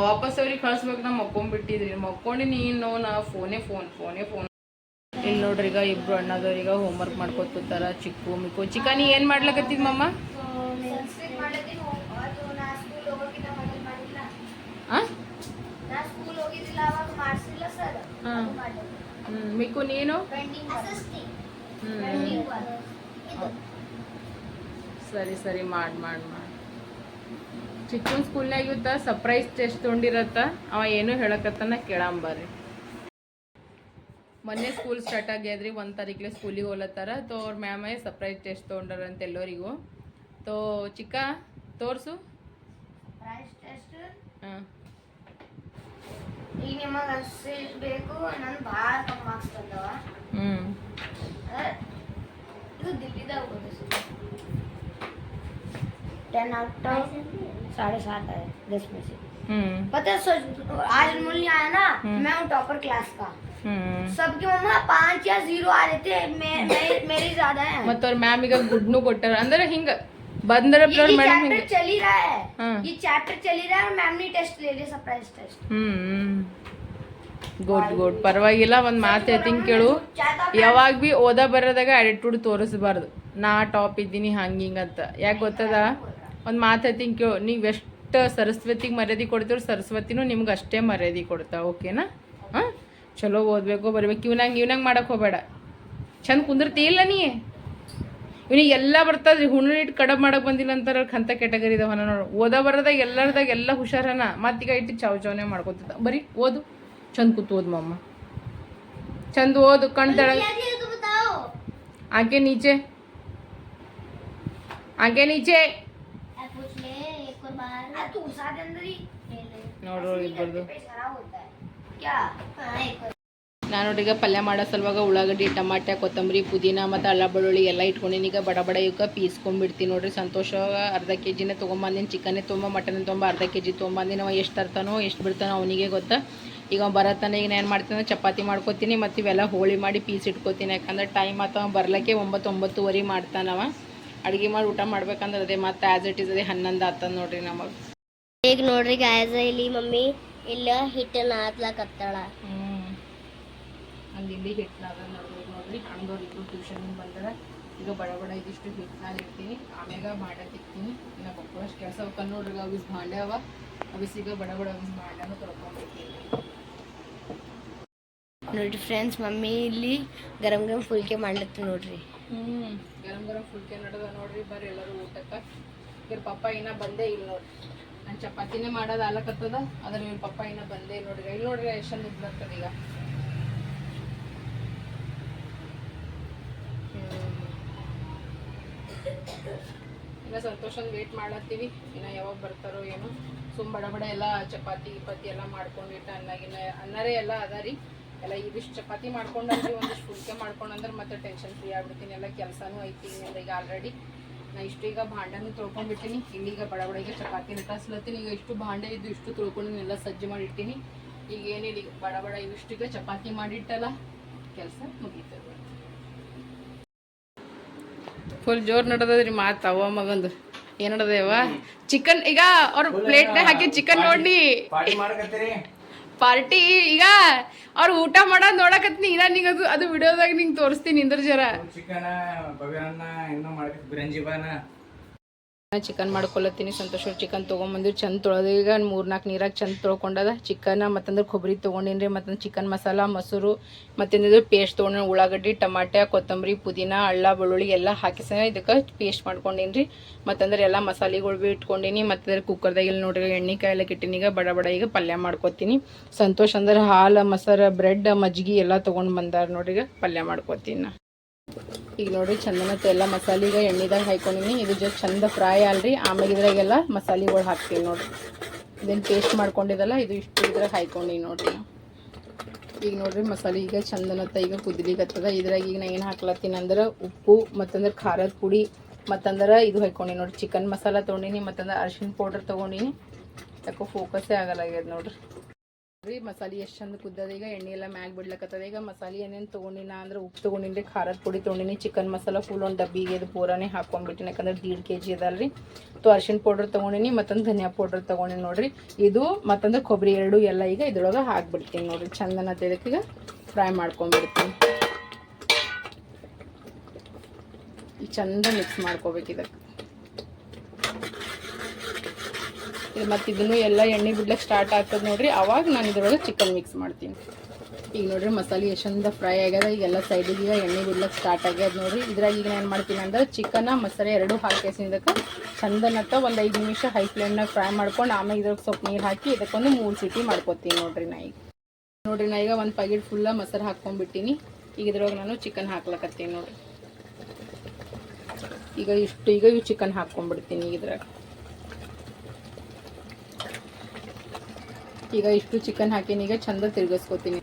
ವಾಪಸ್ ಅವ್ರಿಗೆ ಕಳ್ಸ್ಬೇಕು ನಾ ಮಕ್ಕೊಂಡ್ಬಿಟ್ಟಿದ್ರಿ ಮಕ್ಕೊಂಡು ನೀನು, ನಾ ಫೋನೇ, ಫೋನ್ ಫೋನೇ, ಫೋನ್. ಇಲ್ಲಿ ನೋಡ್ರಿ ಈಗ ಇಬ್ರು ಅಣ್ಣದವ್ರೀಗ ಹೋಮ್ವರ್ಕ್ ಮಾಡ್ಕೊತ ಕೂತಾರ, ಚಿಕ್ಕು, ಮಿಕ್ಕು. ಚಿಕ್ಕ, ನೀ ಏನ್ ಮಾಡ್ಲಕತ್ತಿದ್ ಮಮ್ಮ ಸಂಸ್ಕೃತ ಮಾಡ್ಲತ್ತೀನಿ ಅದು ನಾ ಸ್ಕೂಲ್ ಹೋಗೋಕಿಂತ ಮೊದಲು ಮಾಡಿಲ್ಲ ಆ ನಾ ಅವಾಗ ಮಾಡಿಸಿಲ್ಲ ಸರ್ ಹಾ. ಹ್ಮ್ ಮಿಕ್ಕು ನೀನು? ಸರಿ ಸರಿ ಮಾಡ್ ಮಾಡ್ ಮಾಡ್. ಚಿಕ್ಕನ್ ಸ್ಕೂಲ್ನಾಗ ಇವತ್ತ ಸರ್ಪ್ರೈಸ್ ಟೆಸ್ಟ್ ತೊಗೊಂಡಿರತ್ತ ಅವ ಏನು ಹೇಳಕತ್ತನ ಕೇಳಂಬರ್ರಿ ಮೊನ್ನೆ ಸ್ಕೂಲ್ ಸ್ಟಾರ್ಟ್ ಆಗ್ಯದ್ರಿ ಒಂದು ತಾರೀಕ್ಲೆ ಸ್ಕೂಲಿಗೆ ಹೋಲತ್ತಾರ. ತೋ ಅವ್ರ ಮ್ಯಾಮೇ ಸರ್ಪ್ರೈಸ್ ಟೆಸ್ಟ್ ತೊಗೊಂಡಾರ ಅಂತ ಎಲ್ಲರಿಗೂ ತೋ ಚಿಕ್ಕ ತೋರಿಸು. ಪ್ರೈಸ್ ಟೆಸ್ಟ್ ಹಾಂ. ಈಗ ನಿಮಗೆ मैं मैं मेरे ज़्यादा है मत और मैम ಈಗ ಗುಡ್ನು ಕೊಟ್ಟರು ಅಂದ್ರೆ ಹಿಂಗ ಬಂದ್ರ ये, ये ಮೇಡಮ್ चैप्टर ಹಿಂಗೆ चल ही रहा है हाँ। ये चैप्टर चल ही रहा है और मैम ने टेस्ट ले लिया surprise test hmm good good ಪರವಾಗಿಲ್ಲ ಒಂದು ಮಾತು ಹೇಳ್ತೀನಿ ಕೇಳು ಯಾವಾಗ ಭೀ ಓದ ಬರೋದಾಗ ಆಟಿಟ್ಯೂಡ್ ತೋರಿಸ್ಬಾರ್ದು ನಾ ಟಾಪ್ ಇದ್ದೀನಿ ಹಂಗೆ ಹಿಂಗೆ ಅಂತ ಯಾಕೆ ಗೊತ್ತದ ಒಂದು ಮಾತು ಹೇಳ್ತೀನಿ ಕೇಳು ನೀವು ಎಷ್ಟು ಸರಸ್ವತಿಗೆ ಮರ್ಯಾದೆ ಕೊಡ್ತೀರೋ ಸರಸ್ವತಿನೂ ನಿಮ್ಗೆ ಅಷ್ಟೇ ಮರ್ಯಾದೆ ಕೊಡ್ತಾ ಓಕೆನಾ ಹಾಂ ಚಲೋ ಓದಬೇಕು ಬರಬೇಕು ಇವ್ನಾಗ ಇವ್ನಾಗ ಮಾಡಕ್ಕೆ ಹೋಗಬೇಡ ಚಂದ ಕುಂದಿರ್ತಿ ಇಲ್ಲ ನೀ ಇವನಿಗೆ ಎಲ್ಲ ಬರ್ತದ್ರಿ ಹುಣ್ಣಿಟ್ಟು ಕಡಬ್ ಮಾಡಕ್ಕೆ ಬಂದಿಲ್ಲ ಅಂತಾರ ಅಂತ ಕೆಟಗರಿ ಇದಾವ ನೋಡು. ಓದ ಬರೋದಾಗ ಎಲ್ಲರದಾಗ ಎಲ್ಲ ಹುಷಾರನ ಮತ್ತೀಗ ಇಟ್ಟು ಚಾವ್ ಚಾವನೆ ಮಾಡ್ಕೊತಿದ್ದ. ಬರೀ ಓದು ಚಂದ ಕೂತು ಓದು ಮಮ್ಮ ಚಂದ ಓದು ಕಣ್ತಳ ಆಕೆ ನೀಚೆ. ಆಕೆ ನೀಚೆ. ನೋಡ್ರಿ ಇಬ್ಬರದು. ನಾನು ಈಗ ಪಲ್ಯ ಮಾಡೋ ಸಲುವಾಗ ಉಳ್ಳಾಗಡ್ಡಿ ಟಮಾಟೆ ಕೊತ್ತಂಬರಿ ಪುದೀನ ಮತ್ತು ಅಲ್ಲ ಬೆಳ್ಳುಳ್ಳಿ ಎಲ್ಲ ಇಟ್ಕೊಂಡಿನಿ ಈಗ ಬಡ ಬಡ ಇವಕ್ಕೆ ಪೀಸ್ಕೊಂಡ್ಬಿಡ್ತೀನಿ ನೋಡ್ರಿ. ಸಂತೋಷ ಅರ್ಧ ಕೆ ಜಿನೇ ತೊಗೊಂಬಂದಿನಿ ಚಿಕನ್ನೇ ತುಂಬ ಮಟನ್ ತೊಗೊಂಬ ಅರ್ಧ ಕೆ ಜಿ ತೊಗೊಂಬಂದಿನಿ ಅವ ಎಷ್ಟು ತರ್ತಾನೋ ಎಷ್ಟು ಬಿಡ್ತಾನೋ ಅವನಿಗೆ ಗೊತ್ತಾ. ಈಗ ಅವ ಬರತ್ತಾನೆ ಈಗ ನಾನು ಏನು ಮಾಡ್ತೀನಿ ಚಪಾತಿ ಮಾಡ್ಕೊತೀನಿ ಮತ್ತು ಇವೆಲ್ಲ ಹೋಳಿ ಮಾಡಿ ಪೀಸ್ ಇಟ್ಕೊತೀನಿ. ಯಾಕಂದ್ರೆ ಟೈಮ್ ಆತ ಬರ್ಲಿಕ್ಕೆ ಒಂಬತ್ತು ಒಂಬತ್ತುವರೆ ಮಾಡ್ತಾನವ ಅಡುಗೆ ಮಾಡಿ ಊಟ ಮಾಡ್ಬೇಕಂದ್ರೆ ಅದೇ ಮತ್ತೆ ಆ್ಯಸ್ ಇಟ್ ಇಸ್ ಅದೇ ಹನ್ನೊಂದು ಆತದ ನೋಡ್ರಿ ನಮಗೆ. ಈಗ ನೋಡ್ರಿ ಗಾಯಸ ಇಲ್ಲಿ ಮಮ್ಮಿ ಇಲ್ಲ ಹಿಟ್ಟನ್ನ ಹಾಕ್ಲಕತ್ತಾಳ ಅಲ್ಲಿ ಇಲ್ಲಿ ಹಿಟ್ಟಿನಾಗ ನಾವು ನೋಡ್ರಿ ಹಂಗವ್ರು ಇಬ್ಬರು ಟ್ಯೂಷನ್ಗೆ ಬಂದಾರ. ಈಗ ಬಡ ಬಡ ಇದಿಷ್ಟು ಹಿಟ್ಟನಾಗ ಇರ್ತೀನಿ. ಆಮ್ಯಾಗ ಮಾಡತಿರ್ತೀನಿ ಇನ್ನು ಬಕ್ಕಳಷ್ಟು ಕೆಲಸ ಅವಕ್ಕ ನೋಡ್ರಿ ಅವಿಸ್ ಭಾಂಡೆ ಅವ. ಅವು ಈಗ ಬಡ ಬಡ ಅವಿಸ್ ಭಾಂಡೆನ ತೊಳ್ಕೊಂಡಿರ್ತೀನಿ ನೋಡ್ರಿ ಫ್ರೆಂಡ್ಸ್ ಮಮ್ಮಿ ಇಲ್ಲಿ ಗರಂ ಗರಂ ಫುಲ್ಕೆ ಮಾಡ್ಲತ್ತ ನೋಡ್ರಿ. ಹ್ಞೂ ಗರಂ ಗರಂ ಫುಲ್ಕೆ ನಡದ ನೋಡ್ರಿ ಬರ್ರಿ ಎಲ್ಲರೂ ಊಟಕ್ಕೆ. ಇವ್ರ ಪಪ್ಪ ಇನ್ನೂ ಬಂದೇ ಇಲ್ಲ ನೋಡ್ರಿ. ನಾನು ಚಪಾತಿನೇ ಮಾಡೋದು ಆಲಕತ್ತದ ಅದ್ರ ಇವ್ರ ಪಪ್ಪ ಇನ್ನೂ ಬಂದೇ ನೋಡ್ರಿ. ಇಲ್ಲಿ ನೋಡ್ರಿ ಎಷ್ಟು ಬರ್ತದೆ ಈಗ. ಇನ್ನು ಸಂತೋಷನ್ ವೇಟ್ ಮಾಡತ್ತೀವಿ ಇನ್ನು ಯಾವಾಗ ಬರ್ತಾರೋ ಏನೋ. ಸುಮ್ ಬಡ ಬಡ ಎಲ್ಲ ಚಪಾತಿ ಗಿಪಾತಿ ಎಲ್ಲ ಮಾಡ್ಕೊಂಡಿಟ್ಟು ಅನ್ನಾಗಿನ ಅನ್ನರೇ ಎಲ್ಲ ಅದ ರೀ. ಎಲ್ಲ ಇದಿಷ್ಟು ಚಪಾತಿ ಮಾಡ್ಕೊಂಡ್ರಿ ಒಂದಿಷ್ಟು ಫುಲ್ಕೆ ಮಾಡ್ಕೊಂಡಂದ್ರೆ ಮತ್ತೆ ಟೆನ್ಷನ್ ಫ್ರೀ ಆಗ್ಬಿಡ್ತೀನಿ. ಎಲ್ಲ ಕೆಲಸನೂ ಐತಿ ಈಗ ಆಲ್ರೆಡಿ ನಾ ಇಷ್ಟು ಈಗ ಭಾಂಡನೂ ತೊಳ್ಕೊಂಡ್ಬಿಟ್ಟಿನಿ. ಇಲ್ಲೀಗ ಬಡ ಬಡ ಈಗ ಚಪಾತಿ ನಿಟಾಸ್ಲತ್ತೀನಿ. ಈಗ ಇಷ್ಟು ಭಾಂಡೆ ಇದ್ದು ಇಷ್ಟು ತೊಳ್ಕೊಂಡು ಎಲ್ಲ ಸಜ್ಜು ಮಾಡಿಟ್ಟಿನಿ. ಈಗ ಏನಿಲ್ಲ, ಈಗ ಬಡ ಬಡ ಇವಿಷ್ಟೀಗ ಚಪಾತಿ ಮಾಡಿಟ್ಟಲ್ಲ. ಕೆಲಸ ಮುಗೀತದೆ ಫುಲ್ ಜೋರ್ ನಡದದ್ರಿ ಮಾತು ಅವ ಮಗಂದು. ಏನ್ ನಡದೇವ ಚಿಕನ್ ಈಗ ಅವ್ರ ಪ್ಲೇಟ್ನಾಗ ಹಾಕಿ ಚಿಕನ್ ನೋಡಿ. ಪಾರ್ಟಿ ಈಗ ಅವ್ರು ಊಟ ಮಾಡ ನೋಡಕತ್ನಿ ಇನ್ನ ನಿಂಗೆ ಅದು ಅದು ವಿಡಿಯೋದಾಗ ನಿಂಗೆ ತೋರಿಸ್ತೀನಿ ಇಂದ್ರ ಜರ. ಚಿಕನ್ ಚಿಕನ್ ಮಾಡ್ಕೊಳತ್ತೀನಿ. ಸಂತೋಷ್ ಚಿಕನ್ ತೊಗೊಂಬಂದಿರು ಚಂದ ತೊಳೆದು, ಈಗ ಮೂರ್ನಾಲ್ಕು ನೀರಾಗ ಚಂದ ತೊಳ್ಕೊಂಡದ. ಚಿಕನ್ ಮತ್ತಂದ್ರೆ ಕೊಬ್ಬರಿ ತೊಗೊಂಡಿನ್ರಿ ಮತ್ತಂದ್ರೆ ಚಿಕನ್ ಮಸಾಲ, ಮೊಸರು ಮತ್ತೇನಿದ್ರು ಪೇಸ್ಟ್ ತೊಗೊಂಡು ಉಳ್ಳಾಗಡ್ಡಿ, ಟಮಾಟೆ, ಕೊತ್ತಂಬರಿ, ಪುದೀನ ಅಳ್ಳ ಬೆಳ್ಳುಳ್ಳಿ ಎಲ್ಲ ಹಾಕಿ ಸಹ ಇದಕ್ಕೆ ಪೇಸ್ಟ್ ಮಾಡ್ಕೊಂಡಿನ್ರಿ. ಮತ್ತಂದ್ರೆ ಎಲ್ಲ ಮಸಾಲೆಗಳು ಭೀ ಇಟ್ಕೊಂಡಿನಿ. ಮತ್ತಂದ್ರೆ ಕುಕ್ಕರ್ದಾಗ ಇಲ್ಲಿ ನೋಡ್ರಿ, ಎಣ್ಣೆ ಎಲ್ಲ ಕಿಟ್ಟಿನೀಗ ಬಡ ಬಡ ಈಗ ಪಲ್ಯ ಮಾಡ್ಕೊತೀನಿ. ಸಂತೋಷ್ ಅಂದ್ರೆ ಹಾಲು, ಮೊಸರು, ಬ್ರೆಡ್ ಮಜ್ಜಿಗೆ ಎಲ್ಲ ತೊಗೊಂಡು ಬಂದಾರ ನೋಡ್ರಿ, ಈಗ ಪಲ್ಯ ಮಾಡ್ಕೊತೀನಿ ಈಗ ನೋಡ್ರಿ ಚಂದನತ್ತ ಎಲ್ಲ ಮಸಾಲಿಗ ಎಣ್ಣೆದಾಗ ಹಾಕೊಂಡಿನಿ ಇದು ಜಸ್ಟ್ ಚಂದ ಫ್ರೈ ಅಲ್ರಿ. ಆಮೇಲೆ ಇದ್ರಾಗೆಲ್ಲ ಮಸಾಲೆಗಳು ಹಾಕ್ತೀನಿ ನೋಡ್ರಿ. ಇದನ್ನ ಪೇಸ್ಟ್ ಮಾಡ್ಕೊಂಡಿದ್ದಲ್ಲ ಇದು ಇಷ್ಟು ಇದ್ರಾಗ ಹಾಕೊಂಡಿನಿ ನೋಡ್ರಿ ಈಗ ನೋಡ್ರಿ ಮಸಾಲೆ ಈಗ ಚಂದನತ್ತ ಈಗ ಕುದಿಲಿಕತ್ತದ. ಇದ್ರಾಗ ಈಗ ನಾ ಏನು ಹಾಕ್ಲತ್ತೀನಿ ಅಂದ್ರೆ ಉಪ್ಪು, ಮತ್ತಂದ್ರೆ ಖಾರದ ಪುಡಿ, ಮತ್ತಂದ್ರೆ ಇದು ಹಾಕೊಂಡಿನಿ ನೋಡ್ರಿ. ಚಿಕನ್ ಮಸಾಲ ತೊಗೊಂಡಿನಿ, ಮತ್ತಂದ್ರೆ ಅರಿಶಿನ ಪೌಡರ್ ತೊಗೊಂಡಿನಿ. ಯಾಕೋ ಫೋಕಸ್ಸೇ ಆಗಲಾಗ್ಯದ ನೋಡ್ರಿ. ರೀ, ಮಸಾಲೆ ಎಷ್ಟು ಚಂದ ಕುದ್ದದ, ಈಗ ಎಣ್ಣೆ ಎಲ್ಲ ಮ್ಯಾಗ ಬಿಡ್ಲಕತ್ತದ. ಈಗ ಮಸಾಲೆ ಏನೇನು ತೊಗೊಂಡಿನ ಅಂದ್ರೆ ಉಪ್ಪು ತೊಗೊಂಡಿನಿ ಖಾರದ ಪುಡಿ ತೊಗೊಂಡಿನಿ, ಚಿಕನ್ ಮಸಾಲ ಫುಲ್ ಒಂದು ಡಬ್ಬಿಗೆ ಇದು ಪೂರಾನೇ ಹಾಕೊಂಡ್ಬಿಟ್ಟಿನಿ ಯಾಕಂದ್ರೆ ದೀಡ್ ಕೆ ಜಿ ಅದಲ್ರಿ ತೊ, ಅರ್ಶಿಣ ಪೌಡರ್ ತೊಗೊಂಡಿನಿ, ಮತ್ತೊಂದು ಧನಿಯಾ ಪೌಡರ್ ತೊಗೊಂಡಿನಿ ನೋಡ್ರಿ. ಇದು ಮತ್ತಂದ್ರೆ ಕೊಬ್ಬರಿ ಎರಡು ಎಲ್ಲ ಈಗ ಇದ್ರೊಳಗೆ ಹಾಕ್ಬಿಡ್ತೀನಿ ನೋಡ್ರಿ. ಚಂದನ ಈಗ ಫ್ರೈ ಮಾಡ್ಕೊಂಡ್ಬಿಡ್ತೀನಿ ಚಂದ ಮಿಕ್ಸ್ ಮಾಡ್ಕೋಬೇಕು ಇದಕ್ಕೆ ಮತ್ತು ಇದನ್ನು ಎಲ್ಲ ಎಣ್ಣೆ ಬಿಡ್ಲಿಕ್ಕೆ ಸ್ಟಾರ್ಟ್ ಆಗ್ತದೆ ನೋಡಿರಿ. ಅವಾಗ ನಾನು ಇದ್ರೊಳಗೆ ಚಿಕನ್ ಮಿಕ್ಸ್ ಮಾಡ್ತೀನಿ. ಈಗ ನೋಡ್ರಿ ಮಸಾಲೆ ಎಷ್ಟೊಂದ ಫ್ರೈ ಆಗ್ಯದ. ಈಗೆಲ್ಲ ಸೈಡಿಗೆ ಈಗ ಎಣ್ಣೆ ಬಿಡ್ಲಿಕ್ಕೆ ಸ್ಟಾರ್ಟ್ ಆಗ್ಯದ ನೋಡಿರಿ. ಇದ್ರಾಗ ಈಗ ಏನು ಮಾಡ್ತೀನಿ ಅಂದ್ರೆ ಚಿಕನ ಮಸಾಲೆ ಎರಡು ಹಾಕಿ ಇದಕ್ಕೆ ಚಂದನತ್ತ ಒಂದು ಐದು ನಿಮಿಷ ಹೈ ಫ್ಲೇಮ್ನಾಗ ಫ್ರೈ ಮಾಡ್ಕೊಂಡು ಆಮೇಲೆ ಇದ್ರಾಗ ಸ್ವಲ್ಪ ನೀರು ಹಾಕಿ ಇದಕ್ಕೊಂದು ಮೂರು ಸಿಟಿ ಮಾಡ್ಕೊತೀನಿ ನೋಡಿರಿ ನಾ ಈಗ. ನೋಡ್ರಿ ನಾ ಈಗ ಒಂದು ಪ್ಯಾಕೆಟ್ ಫುಲ್ಲ ಮೊಸರು ಹಾಕ್ಕೊಂಡ್ಬಿಟ್ಟಿನಿ ಈಗ ಇದ್ರೊಳಗೆ ನಾನು ಚಿಕನ್ ಹಾಕ್ಲಕತ್ತೀನಿ ನೋಡಿರಿ. ಈಗ ಇಷ್ಟು, ಈಗ ಇವು ಚಿಕನ್ ಹಾಕ್ಕೊಂಡ್ಬಿಡ್ತೀನಿ ಇದ್ರಾಗ. ಈಗ ಇಷ್ಟು ಚಿಕನ್ ಹಾಕೀನಿ, ಈಗ ಚಂದ ತಿರ್ಗಿಸ್ಕೊತೀನಿ.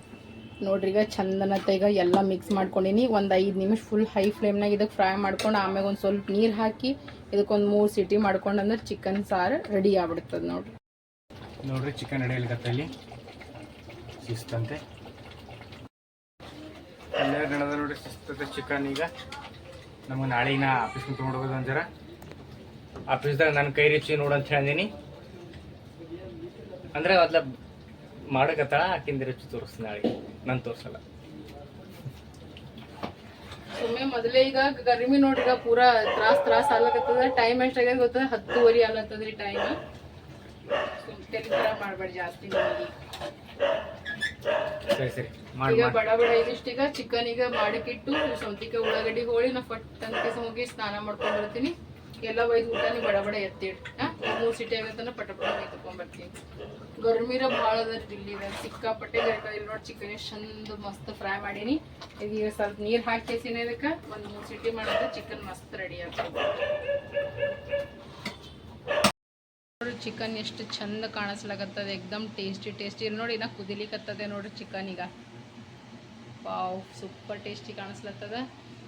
ನೋಡ್ರಿ, ಈಗ ಚಂದನತ್ತ ಈಗ ಎಲ್ಲ ಮಿಕ್ಸ್ ಮಾಡ್ಕೊಂಡಿನಿ. ಒಂದು ಐದು ನಿಮಿಷ ಫುಲ್ ಹೈ ಫ್ಲೇಮ್ನಾಗ ಇದಕ್ಕೆ ಫ್ರೈ ಮಾಡ್ಕೊಂಡು ಆಮ್ಯಾಗ ಒಂದು ಸ್ವಲ್ಪ ನೀರು ಹಾಕಿ ಇದಕ್ಕೊಂದು ಮೂರು ಸಿಟಿ ಮಾಡ್ಕೊಂಡು ಅಂದ್ರೆ ಚಿಕನ್ ಸಾರು ರೆಡಿ ಆಗ್ಬಿಡ್ತದೆ ನೋಡ್ರಿ. ನೋಡ್ರಿ ಚಿಕನ್ ಶಿಸ್ತಂತೆ. ಅಲ್ಲೇ ನಡೆದ ನೋಡ್ರಿ ಶಿಸ್ತತೆ ಚಿಕನ್ ಈಗ. ನಮಗೆ ನಾಳೆ ನಾ ಆಫೀಸ್ಗೆ ತೊಗೊಂಡು ಹೋಗೋದು ಅಂಜಾರ ಆಫೀಸ್ದಾಗ ನನ್ನ ಕೈ ರುಚಿ ನೋಡಂತ ಹೇಳಿದೀನಿ. ಅಂದ್ರೆ ಮೊದ್ಲ ಮಾಡಕತ್ತಾಳ ಆಕಿಂದ ರುಚಿ ತೋರಿಸ್ ನಾಳೆ ನಾನು ತೋರಿಸಲ್ಲ. ಸುಮ್ಮನೆ ಮೊದಲೇ ಈಗ ಗರ್ಮಿ ನೋಡ್ರಿ ಪೂರಾ ತ್ರಾಸ್ ತ್ರಾಸ್ ಆಗ್ಲಕತ್ತದ ಟೈಮ್ ಎಷ್ಟಾಗ್ಯದ ಗೊತ್ತದ ಹತ್ತುವರಿ ಆಗ್ಲತ್ತದ್ರಿ ಟೈಮ್ ಮಾಡ್ಬೇಡಿ ಜಾಸ್ತಿ ಸರಿ ಸರಿ. ಈಗ ಬಡ ಬಡ ಇದಿಷ್ಟು ಈಗ ಚಿಕನ್ ಈಗ ಮಾಡಕ್ಕಿಟ್ಟು ಸೌತಿಕಾಯಿ ಉಳ್ಳಾಗಡ್ಡಿ ಹೋಳಿ ನಾ ಫಟ್ ಅಂತ ಹೋಗಿ ಸ್ನಾನ ಮಾಡ್ಕೊಂಡ್ ಬರ್ತೀನಿ. ಎಲ್ಲ ಒಯ್ದು ಊಟನಿ ಬಡ ಬಡ ಎತ್ತಿಡ್ ಮೂರು ಸಿಟಿ ಆಗತ್ತನ ಪಟ ಪಟ ತಕೊಂಡ್ ಬರ್ತೀನಿ. ಗರ್ಮೀರ ಭಾಳ ಅದ ದಿಲ್ಲಿದಾಗ ಸಿಕ್ಕಾಪಟ್ಟೆ ಇಲ್ಲಿ ನೋಡಿ ಚಿಕನ್ ಎಷ್ಟು ಚಂದ ಮಸ್ತ್ ಫ್ರೈ ಮಾಡೀನಿ. ಈಗ ಸ್ವಲ್ಪ ನೀರು ಹಾಕಿ ಅದಕ್ಕೆ ಒಂದು ಮೂರು ಸಿಟಿ ಮಾಡಿದ್ರೆ ಚಿಕನ್ ಮಸ್ತ್ ರೆಡಿ ಆಗ್ತದೆ. ನೋಡ್ರಿ ಚಿಕನ್ ಎಷ್ಟು ಚಂದ ಕಾಣಿಸ್ಲಾಗತ್ತದ ಎಕ್ದಮ್ ಟೇಸ್ಟಿ ಟೇಸ್ಟಿ ಇಲ್ಲಿ ನೋಡಿ ನಾ ಕುದಿಲಿಕತ್ತದೆ ನೋಡ್ರಿ ಚಿಕನ್ ಈಗ. ಪಾವ್ ಸೂಪರ್ ಟೇಸ್ಟಿ ಕಾಣಿಸ್ಲತ್ತದ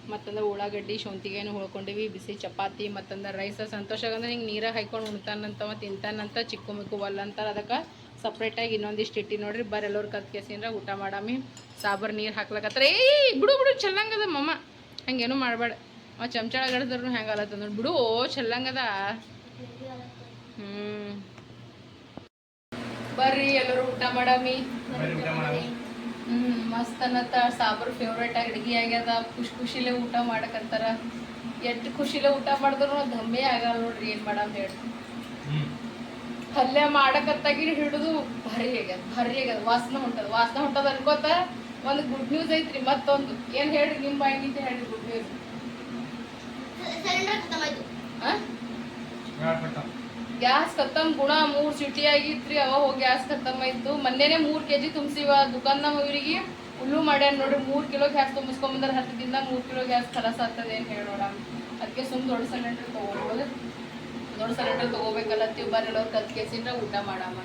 ಮತ್ತಂದ್ರೆ ಉಳ್ಳಾಗಡ್ಡಿ ಶುಂತಿಗೆನು ಹುಳ್ಕೊಂಡಿವಿ, ಬಿಸಿ ಚಪಾತಿ ಮತ್ತಂದ್ರೆ ರೈಸ. ಸಂತೋಷ ಆಗಂದ್ರೆ ಹಿಂಗೆ ನೀರಾಗ ಹಾಯ್ಕೊಂಡು ಉಣ್ತಾನಂತ ತಿಂತಾನಂತ, ಚಿಕ್ಕು ಮಿಕ್ಕು ಒಲ್ಲ ಅಂತಾರೆ ಅದಕ್ಕೆ ಸಪ್ರೇಟಾಗಿ ಇನ್ನೊಂದಿಷ್ಟು ಇಟ್ಟಿ ನೋಡ್ರಿ. ಬರ್ ಎಲ್ಲರು ಕತ್ ಕೇಸಿಂದ್ರ ಊಟ ಮಾಡಾಮಿ. ಸಾಬರ್ ನೀರು ಹಾಕ್ಲಕತ್ತಾರ. ಏಯ್, ಬಿಡು ಬಿಡು, ಚೆಲ್ಲಂಗದ ಮಮ್ಮ. ಹಂಗೇನು ಮಾಡಬೇಡ. ಅವ ಚಮಚ ಗಡದ್ರು ಹೆಂಗೆ ಆಲತ್ತದ ನೋಡಿ ಬಿಡು ಚೆಲ್ಲಂಗದ. ಹ್ಮ್. ಬರ್ರಿ ಎಲ್ಲರೂ ಊಟ ಮಾಡಾಮಿ. ಮಸ್ತ್ ಅನ್ನತ್ತ. ಸಾಂಬಾರ್ ಫೇವ್ರೇಟ್ ಅಡ್ಗಿ ಆಗ್ಯದ. ಖುಷಿ ಖುಷಿಲೆ ಊಟ ಮಾಡಕಂತಾರ. ಎಷ್ಟು ಖುಷಿಲೆ ಊಟ ಮಾಡಿದ್ರು ದಮ್ಮೆ ಆಗಲ್ಲ ನೋಡ್ರಿ ಏನ್ ಮಾಡಮ್ ಹೇಳಿ. ಹ್ಮ್. ಪಲ್ಯ ಮಾಡಕತ್ತಾಗಿ ಹಿಡಿದು ಭಾರಿ ಆಗ್ಯದ ಭಾರಿ ಆಗ್ಯದ. ವಾಸನೆ ಹೊಂಟದ. ವಾಸನೆ ಹೊಂಟದ ಅನ್ಕೋತ ಒಂದು ಗುಡ್ ನ್ಯೂಸ್ ಐತ್ರಿ ಮತ್ತೊಂದು. ಏನ್ ಹೇಳ್ರಿ ನಿಮ್ ಬಾಯಿನಿಂದ ಹೇಳ್ರಿ ಗುಡ್ ನ್ಯೂಸ್ ಹೇಳ್ಬಿಟ್ಟು. ಗ್ಯಾಸ್ ಖತ್ತಮ್ ಗುಣ ಮೂರ್ ಚುಟಿ ಆಗಿತ್ರಿ ಅವ ಹೋಗಿ ಗ್ಯಾಸ್ ಖತ್ತಮ್ ಆಯ್ತು. ಮೊನ್ನೆನೆ ಕೆ ಕೆಜಿ ತುಂಬಿಸಿವ ದುಕಾನ್ದಾಗ ಇವರಿಗೆ ಹುಲ್ಲು ಮಾಡ್ಯಾರ ನೋಡ್ರಿ, ಮೂರು ಕಿಲೋ ಗ್ಯಾಸ್ ತುಂಬಿಸ್ಕೊಂಬಂದ್ರೆ ಹತ್ತು ದಿನ ಮೂರ್ ಕಿಲೋ ಗ್ಯಾಸ್ ಕಲಸ ಆಗ್ತದೆ ಏನ್ ಹೇಳೋಣ ಅದಕ್ಕೆ ಸುಮ್ ದೊಡ್ಡ ಸಿಲಿಂಡರ್ ತಗೋಬೋದು ದೊಡ್ಡ ಸಿಲಿಂಡರ್ ತೊಗೋಬೇಕಲ್ಲ ಬರ್ರಿ ಎಲ್ಲವ್ರು ಕತ್ ಕೇಸಿಂದ್ರ ಊಟ ಮಾಡಾಮ